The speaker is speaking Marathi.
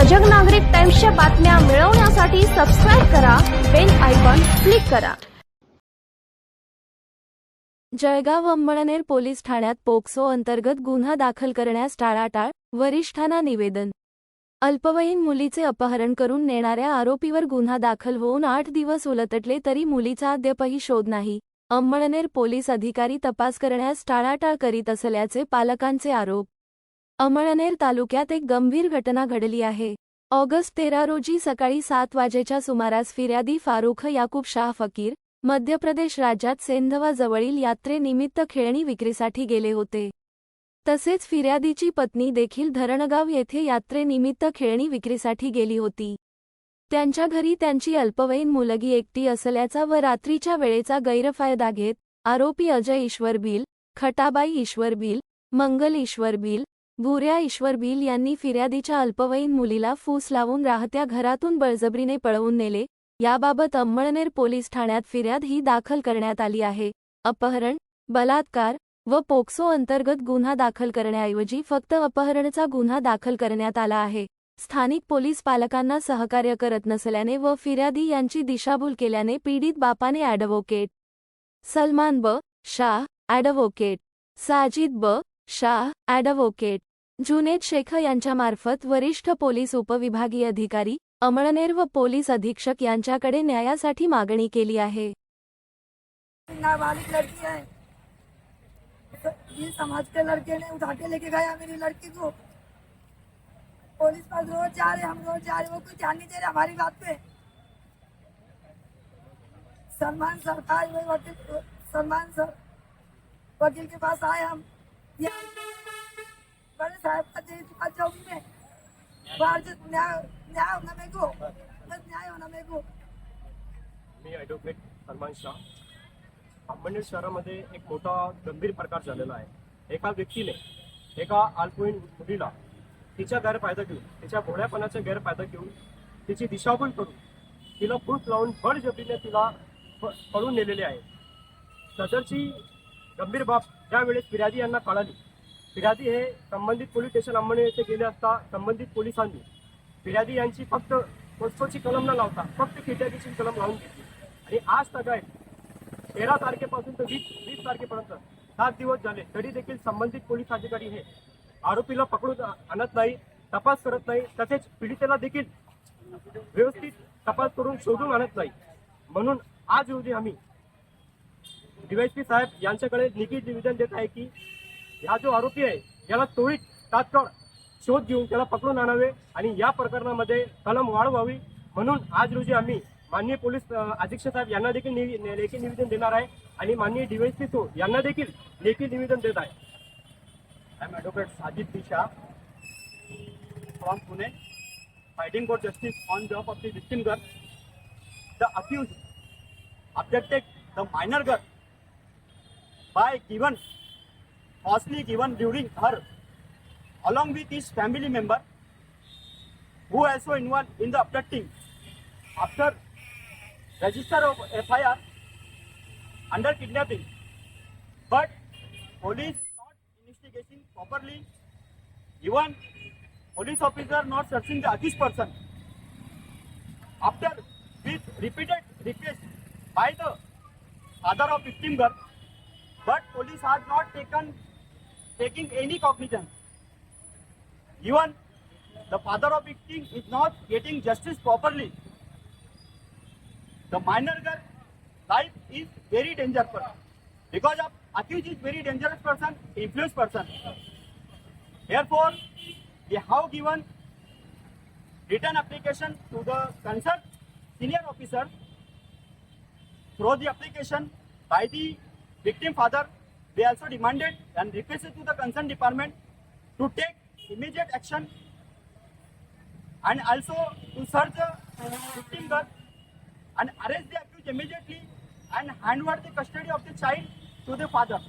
सजग नागरिक टाइम्सच्या बातम्या मिळवण्यासाठी सबस्क्राईब करा बेल आयकॉन क्लिक करा. जळगाव अंमळनेर पोलीस ठाण्यात पोक्सो अंतर्गत गुन्हा दाखल करण्यास टाळाटाळ वरिष्ठांना निवेदन. अल्पवयीन मुलीचे अपहरण करून नेणाऱ्या आरोपीवर गुन्हा दाखल होऊन आठ दिवस उलटले तरी मुलीचा अद्यापही शोध नाही. अंमळनेर पोलीस अधिकारी तपास करण्यास टाळाटाळ करीत असल्याचे पालकांचे आरोप. अमळनेर तालुक्यात एक गंभीर घटना घडली आहे. ऑगस्ट तेरा रोजी सकाळी सात वाजेच्या सुमारास फिर्यादी फारुख याकूब शाह फकीर मध्य प्रदेश राज्यात सेंधवाजवळील यात्रेनिमित्त खेळणी विक्रीसाठी गेले होते. तसेच फिर्यादीची पत्नी देखील धरणगाव येथे यात्रेनिमित्त खेळणी विक्रीसाठी गेली होती. त्यांच्या घरी त्यांची अल्पवयीन मुलगी एकटी असल्याचा व रात्रीच्या वेळेचा गैरफायदा घेत आरोपी अजय ईश्वर बिल खटाबाई ईश्वर बिल मंगल ईश्वर बिल भुऱ्या ईश्वर बिल यांनी फिर्यादीच्या अल्पवयीन मुलीला फूस लावून राहत्या घरातून बळजबरीने पळवून नेले. याबाबत अंमळनेर पोलीस ठाण्यात फिर्याद ही दाखल करण्यात आली आहे. अपहरण बलात्कार व पोक्सो अंतर्गत गुन्हा दाखल करण्याऐवजी फक्त अपहरणचा गुन्हा दाखल करण्यात आला आहे. स्थानिक पोलीस पालकांना सहकार्य करत नसल्याने व फिर्यादी यांची दिशाभूल केल्याने पीडित बापाने ॲडव्होकेट सलमान ब. शाह ॲडव्होकेट साजिद ब. शाह ॲडव्होकेट जुनेद शेख यांच्यामार्फत वरिष्ठ पोलीस उपविभागीय अधिकारी अमळनेर व पोलीस अधीक्षक यांच्याकडे न्यायासाठी मागणी केली आहे. नाबालिग लड़की है। ये समाज के लड़के ने उठा के लेके गया मेरी लड़की को। पुलिस पास रोज जा रहे हम रोज जा रहे वो कोई ध्यान नहीं दे रहे हमारी बात पे। सलमान सर था वकील सलमान सर वकील के पास आए हम। साहब का में बाहर से न्याय न्याय होना मेरे को बस न्याय होना मेरे को मी ॲडव्होकेट सलमान शाह. अंबनेर शहरामध्ये एक मोठा गंभीर प्रकार झालेला आहे. एका व्यक्तीने एका अल्पवयीन मुलीला तिचा गैरफायदा घेऊन तिच्या भोळ्यापणाचा गैरफायदा घेऊन तिची दिशाभूल करून तिला फूट लावून बळजबरीने तिला प- पळून नेलेले आहे. सदरची गंभीर बाब त्यावेळेस फिर्यादी यांना कळाली. फिर्यादी हे संबंधित पोलीस स्टेशन अंबनेर येथे गेले असता संबंधित पोलिसांनी फिर्यादी यांची फक्त पोस्टोची कलम न लावता फक्त फिर्यादीची कलम लावून घेतली. आणि आज सगळे तेरा तारखेपासून तर वीस वीस तारखेपर्यंत सात दिवस झाले तरी देखील संबंधित पोलीस अधिकारी हे आरोपीला पकडून आणत नाही तपास करत नाही तसेच पीडितेला देखील व्यवस्थित तपास करून शोधून आणत नाही. म्हणून आज रोजी आम्ही डीवायसी साहेब यांच्याकडे लिखित निवेदन देत आहे की हा जो आरोपी आहे याला त्वरित तात्काळ शोध घेऊन त्याला पकडून आणावे आणि या प्रकरणामध्ये कलम वाढ व्हावी म्हणून आज रोजी आम्ही माननीय पोलीस अधीक्षक साहेब यांना देखील लेखी निवेदन देणार आहे आणि माननीय डीवायसी सो यांना देखील लेखी निवेदन देत आहे. I am advocate Sajid Disha from Pune fighting for justice on job of the victim girl the accused objected the minor girl by given falsely given during her along with his family member who also involved in the abducting after register of FIR under kidnapping but police not investigating properly even police officer not searching the accused person after with repeated request by the father of victim girl but police has not taken taking any cognizance even the father of victim is not getting justice properly the minor girl life is very dangerous because of accused is very dangerous person influenced person therefore we have given written application to the concerned senior officer through the application by the victim father they also demanded and requested to the concerned department to take immediate action and also to search the victim girl and arrest the accused immediately and hand over the custody of the child to the father